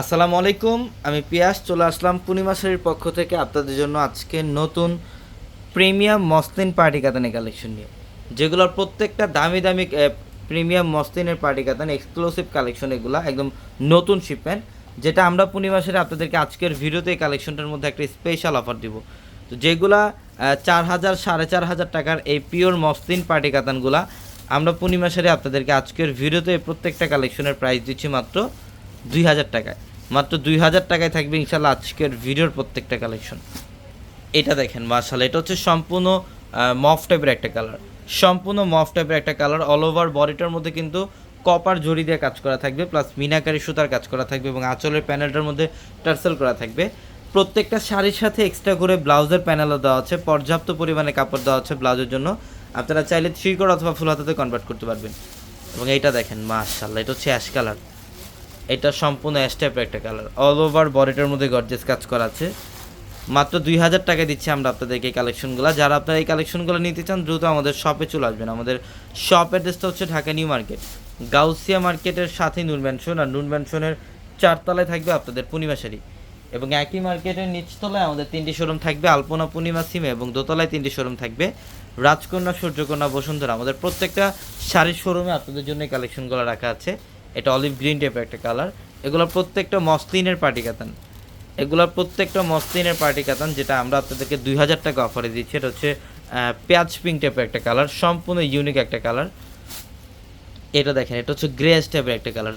আসসালামু আলাইকুম, আমি পিয়াস, চলে আসলাম পূর্ণিমা শাড়ির পক্ষ থেকে আপনাদের জন্য আজকে নতুন প্রিমিয়াম মসলিন পার্টি কাতানের কালেকশন নিয়ে। যেগুলোর প্রত্যেকটা দামি দামি প্রিমিয়াম মসলিনের পার্টি কাতান এক্সক্লুসিভ কালেকশন এগুলো, একদম নতুন শিপমেন্ট যেটা আমরা পূর্ণিমা শাড়ি আপনাদেরকে আজকের ভিডিওতে এই কালেকশনটার মধ্যে একটা স্পেশাল অফার দিব। তো যেগুলা চার হাজার, সাড়ে চার হাজার টাকার এই পিওর মসলিন পার্টি কাতানগুলা, আমরা পূর্ণিমা শাড়ি আপনাদেরকে আজকের ভিডিওতে প্রত্যেকটা কালেকশনের প্রাইস দিচ্ছি মাত্র দুই হাজার টাকায়। মাত্র দুই হাজার টাকায় থাকবে ইনশাল্লাহ আজকের ভিডিওর প্রত্যেকটা কালেকশন এটা দেখেন মার্শাল এটা হচ্ছে সম্পূর্ণ মফ টাইপের একটা কালার সম্পূর্ণ মফ টাইপের একটা কালার অল ওভার বডিটার মধ্যে কিন্তু কপার জড়ি দিয়ে কাজ করা থাকবে প্লাস মিনাকারি সুতার কাজ করা থাকবে এবং আঁচলের প্যানেলটার মধ্যে টার্সেল করা থাকবে। প্রত্যেকটা শাড়ির সাথে এক্সট্রা করে ব্লাউজের প্যানেলও দেওয়া আছে, পর্যাপ্ত পরিমাণে কাপড় দেওয়া আছে ব্লাউজের জন্য। আপনারা চাইলে থ্রি কোড অথবা ফুল হাতাতে কনভার্ট করতে পারবেন। এবং এইটা দেখেন মার্শাল্লাহ এটা হচ্ছে অ্যাশ কালার এটা সম্পূর্ণ অ্যাশ টাইপের একটা কালার অল ওভার বডিটার মধ্যে গর্জেস কাজ করা আছে। মাত্র দুই হাজার টাকা দিচ্ছি আমরা আপনাদেরকে এই কালেকশনগুলো যারা আপনারা এই কালেকশনগুলো নিতে চান, দ্রুত আমাদের শপে চলে আসবেন। আমাদের শপ অ্যাড্রেসটা হচ্ছে ঢাকা নিউ মার্কেট। গাউসিয়া মার্কেটের সাথে নুন ম্যানশন আর নুন ম্যানশনের চারতলায় থাকবে আপনাদের পূর্ণিমা শাড়ি। এবং একই মার্কেটের নিচতলায় আমাদের তিনটি শোরুম থাকবে, আলপনা পূর্ণিমা সিমে, এবং দোতলায় তিনটি শোরুম থাকবে। রাজকন্যা, সূর্যকন্যা, বসুন্ধরা, আমাদের প্রত্যেকটা শাড়ির শোরুমে আপনাদের জন্য কালেকশনগুলো রাখা আছে। এটা অলিভ গ্রিন টাইপের একটা কালার। এগুলো প্রত্যেকটা মসলিনের পার্টি কাতান। এগুলোর প্রত্যেকটা মসলিনের পার্টি কাতান, যেটা আমরা আপনাদেরকে দুই হাজার টাকা অফারে দিচ্ছি। এটা হচ্ছে পেঁয়াজ পিঙ্ক টাইপের একটা কালার, সম্পূর্ণ ইউনিক একটা কালার। এটা দেখেন, এটা হচ্ছে গ্রেস টাইপের একটা কালার।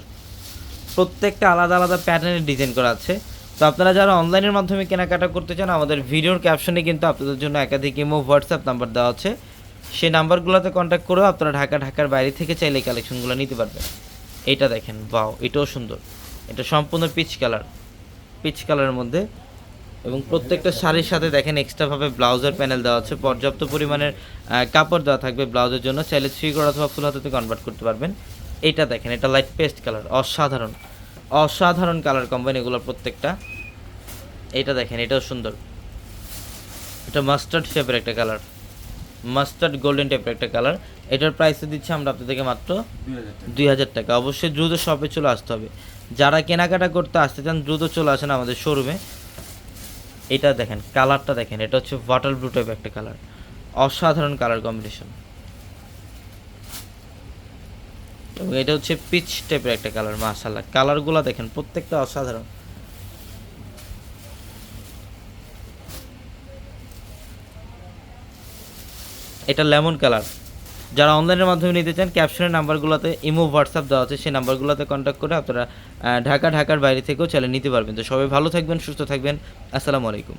প্রত্যেকটা আলাদা আলাদা প্যাটার্নের ডিজাইন করা আছে। তো আপনারা যারা অনলাইনের মাধ্যমে কেনাকাটা করতে চান, আমাদের ভিডিওর ক্যাপশনে কিন্তু আপনাদের জন্য একাধিক ইমো হোয়াটসঅ্যাপ নাম্বার দেওয়া আছে। সেই নাম্বারগুলোতে কন্ট্যাক্ট করেও আপনারা ঢাকা, ঢাকার বাইরে থেকে চাইলে কালেকশনগুলো নিতে পারবেন। এইটা দেখেন বাও এটাও সুন্দর। এটা সম্পূর্ণ পিচ কালার পিচ কালারের মধ্যে। এবং প্রত্যেকটা শাড়ির সাথে দেখেন এক্সট্রাভাবে ব্লাউজের প্যানেল দেওয়া আছে। পর্যাপ্ত পরিমাণের কাপড় দেওয়া থাকবে ব্লাউজের জন্য। চাইলে থ্রি কোড অথবা ফুল হাতাতে কনভার্ট করতে পারবেন। এইটা দেখেন, এটা লাইট পেস্ট কালার অসাধারণ। অসাধারণ কালার কম্বাইন এগুলোর প্রত্যেকটা। এটা দেখেন, এটাও সুন্দর। এটা মাস্টার্ড শেপের একটা কালার মাস্টার্ড গোল্ডেন টাইপের একটা কালার। এটার প্রাইসে দিচ্ছি আমরা আপনাদেরকে মাত্র দুই হাজার টাকা। অবশ্যই দ্রুত শপে চলে আসতে হবে। যারা কেনাকাটা করতে আসতে চান, দ্রুত চলে আসেন আমাদের শোরুমে এটা দেখেন, কালারটা দেখেন, এটা হচ্ছে ওয়াটার ব্লু টাইপ একটা কালার। অসাধারণ কালার কম্বিনেশন এবং এটা হচ্ছে পিচ টাইপের একটা কালার মাশাল্লাহ কালারগুলো দেখেন, প্রত্যেকটা অসাধারণ। এটা লেমন কালার। যারা অনলাইনের মাধ্যমে নিতে চান ক্যাপশনের নাম্বারগুলোতে ইমো হোয়াটসঅ্যাপ দেওয়া আছে, সেই নাম্বারগুলোতে কন্ট্যাক্ট করে আপনারা ঢাকা, ঢাকার বাইরে থেকেও চ্যালেঞ্জ নিতে পারবেন। তো সবাই ভালো থাকবেন, সুস্থ থাকবেন। আসসালামু আলাইকুম।